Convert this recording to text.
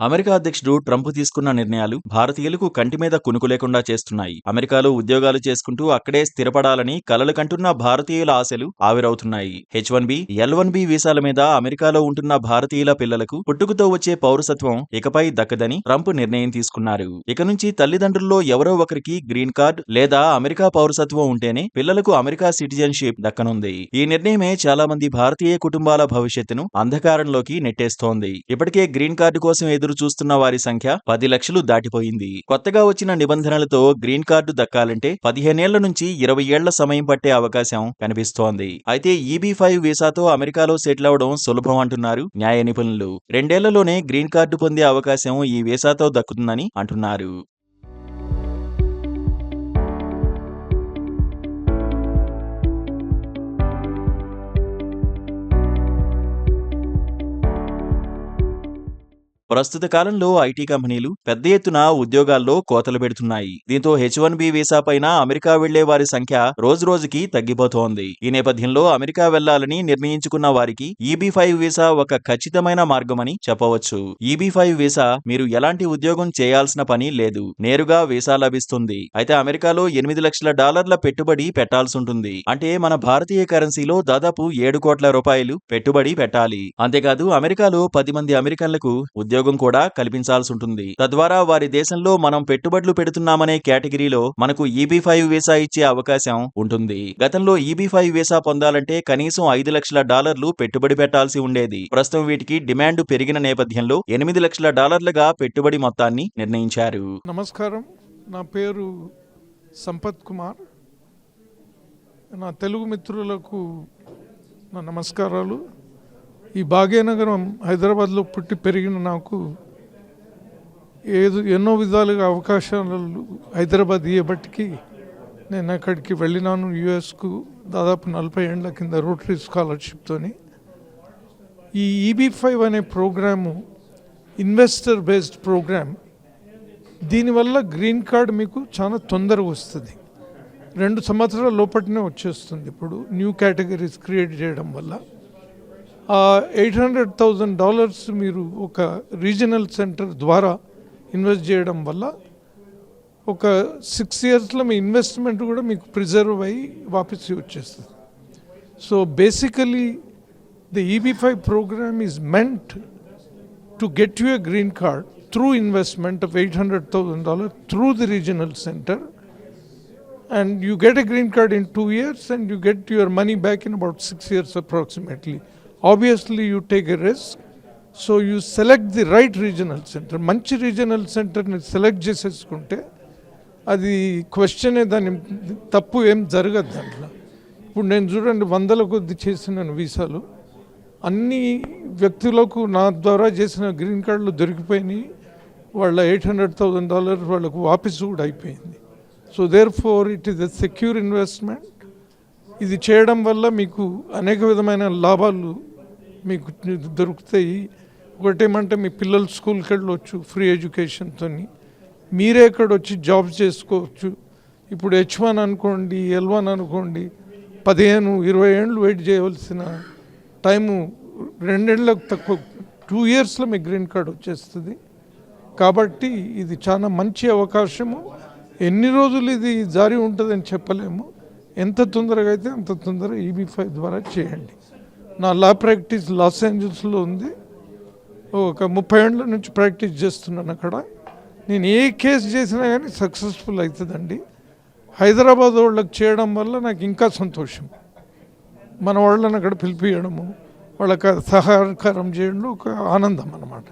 America అధ్యక్షుడు Trump తీసుకున్న నిర్ణయాలు భారతీయులకు కంటి మీద కునుకు లేకుండా చేస్తున్నాయి. అమెరికాలో ఉద్యోగాలు చేసుకుంటూ అక్కడే స్థిరపడాలని కలలు కంటున్న భారతీయుల ఆశలు ఆవిరవుతున్నాయి. H one B L one B వీసాల మీద అమెరికాలో ఉంటున్న భారతీయుల పిల్లలకు పుట్టుకతో వచ్చే పౌరసత్వం ఇకపై దక్కదని ట్రంప్ నిర్ణయం తీసుకున్నారు. ఇక నుంచి తల్లిదండ్రుల్లో ఎవరో ఒకరికి గ్రీన్ కార్డ్ లేదా అమెరికా పౌరసత్వం ఉంటేనే పిల్లలకు అమెరికా సిటిజన్షిప్ దక్కనుంది. ఈ నిర్ణయమే చాలా మంది భారతీయ కుటుంబాల భవిష్యత్తును అంధకారంలోకి నెట్టేస్తోంది. ఇప్పటికే గ్రీన్ కార్డు కోసం ఎదురు చూస్తున్న వారి సంఖ్య పది లక్షలు దాటిపోయింది. కొత్తగా వచ్చిన నిబంధనలతో గ్రీన్ కార్డు దక్కాలంటే పదిహేనేళ్ళ నుంచి ఇరవై ఏళ్ళ సమయం పట్టే అవకాశం కనిపిస్తోంది. అయితే ఈబీ ఫైవ్ వీసాతో అమెరికాలో సెటిల్ అవడం సులభం అంటున్నారు న్యాయ నిపుణులు. రెండేళ్ళలోనే గ్రీన్ కార్డు పొందే అవకాశం ఈ వీసాతో దక్కుతుందని అంటున్నారు. ప్రస్తుత కాలంలో ఐటీ కంపెనీలు పెద్ద ఎత్తున ఉద్యోగాల్లో కోతలు పెడుతున్నాయి. దీంతో హెచ్ వన్ బి వీసా పైన అమెరికా వెళ్ళే వారి సంఖ్య రోజురోజుకి తగ్గిపోతోంది. ఈ నేపథ్యంలో అమెరికా వెళ్ళాలని నిర్ణయించుకున్న వారికి ఈబీ ఫైవ్ వీసా ఒక ఖచ్చితమైన మార్గమని చెప్పవచ్చు. ఈబీ ఫైవ్ వీసా మీరు ఎలాంటి ఉద్యోగం చేయాల్సిన పని లేదు. నేరుగా వీసా లభిస్తుంది. అయితే అమెరికాలో ఎనిమిది లక్షల డాలర్ల పెట్టుబడి పెట్టాల్సి ఉంటుంది అంటే మన భారతీయ కరెన్సీలో దాదాపు ఏడు కోట్ల రూపాయలు పెట్టుబడి పెట్టాలి. అంతేకాదు అమెరికాలో పది మంది అమెరికన్లకు ఉద్యోగం కూడా కల్పించాల్సి ఉంటుంది తద్వారా వారి దేశంలో మనం పెట్టుబడులు పెడుతున్నామనే కేటగిరీలో మనకు ఈబీ ఫైవ్ వీసా ఇచ్చే అవకాశం ఉంటుంది. గతంలో ఈబీ ఫైవ్ వీసా పొందాలంటే కనీసం ఐదు లక్షల డాలర్లు పెట్టుబడి పెట్టాల్సి ఉండేది. ప్రస్తుతం వీటికి డిమాండ్ పెరిగిన నేపథ్యంలో ఎనిమిది లక్షల డాలర్లుగా పెట్టుబడి మొత్తాన్ని నిర్ణయించారు. నమస్కారం. నా పేరు సంపత్ కుమార్. నా తెలుగు మిత్రులకు నా నమస్కారాలు. ఈ భాగ్యనగరం హైదరాబాద్లో పుట్టి పెరిగిన నాకు ఏదో ఎన్నో విధాలుగా అవకాశాలు హైదరాబాద్ ఇయ్యబట్టికి నేను అక్కడికి వెళ్ళినాను. యుఎస్కు దాదాపు నలభై ఏళ్ళ కింద రోటరీ స్కాలర్షిప్తోని. ఈ ఈబీ ఫైవ్ అనే ప్రోగ్రాము ఇన్వెస్టర్ బేస్డ్ ప్రోగ్రామ్ దీనివల్ల గ్రీన్ కార్డ్ మీకు చాలా తొందరగా వస్తుంది. రెండు సంవత్సరాల లోపటినే వచ్చేస్తుంది. ఇప్పుడు న్యూ కేటగిరీస్ క్రియేట్ చేయడం వల్ల. ఎయిట్ హండ్రెడ్ థౌజండ్ డాలర్స్ మీరు ఒక రీజనల్ సెంటర్ ద్వారా ఇన్వెస్ట్ చేయడం వల్ల ఒక సిక్స్ ఇయర్స్లో మీ ఇన్వెస్ట్మెంట్ కూడా మీకు ప్రిజర్వ్ అయ్యి వాపసి వచ్చేస్తుంది so basically the EB five programme is meant to get you a green card through investment of $800,000 through the regional center. And you get a green card in two years and you get your money back in about six years approximately. Obviously, you take a risk. So you select the right regional centre మంచి regional సెంటర్ని select చేసేసుకుంటే అది క్వశ్చనే దాని తప్పు ఏం జరగదు దాంట్లో. ఇప్పుడు నేను చూడండి వందల కొద్ది చేసిన వీసాలు. అన్ని వ్యక్తులకు నా ద్వారా చేసిన గ్రీన్ కార్డులు దొరికిపోయినాయి. వాళ్ళ ఎయిట్ హండ్రెడ్ థౌజండ్ డాలర్ వాళ్ళకు వాపసు కూడా అయిపోయింది. So therefore it is a secure investment ఇది చేయడం వల్ల మీకు అనేక విధమైన లాభాలు మీకు దొరుకుతాయి. ఒకటేమంటే మీ పిల్లలు స్కూల్కి వెళ్ళొచ్చు ఫ్రీ ఎడ్యుకేషన్తో మీరే ఇక్కడ వచ్చి జాబ్ చేసుకోవచ్చు. ఇప్పుడు హెచ్ వన్ అనుకోండి ఎల్ వన్ అనుకోండి పదిహేను ఇరవై ఏళ్ళు వెయిట్ చేయవలసిన టైము రెండేళ్ళకు తక్కువ టూ ఇయర్స్లో మీ గ్రీన్ కార్డ్ వచ్చేస్తుంది. కాబట్టి ఇది చాలా మంచి అవకాశము. ఎన్ని రోజులు ఇది జారీ ఉంటుందని చెప్పలేము. ఎంత తొందరగా అయితే అంత తొందరగా ఈబీ ఫైవ్ ద్వారా చేయండి. నా లా ప్రాక్టీస్ లాస్ ఏంజల్స్లో ఉంది. ఒక ముప్పై ఏళ్ళ నుంచి ప్రాక్టీస్ చేస్తున్నాను అక్కడ. నేను ఏ కేసు చేసినా కానీ సక్సెస్ఫుల్ అవుతుందండి. హైదరాబాద్ వాళ్ళకి చేయడం వల్ల నాకు ఇంకా సంతోషం. మన వాళ్ళని అక్కడ పిలిపియడము వాళ్ళకి సహకారం చేయడంలో ఒక ఆనందం అన్నమాట.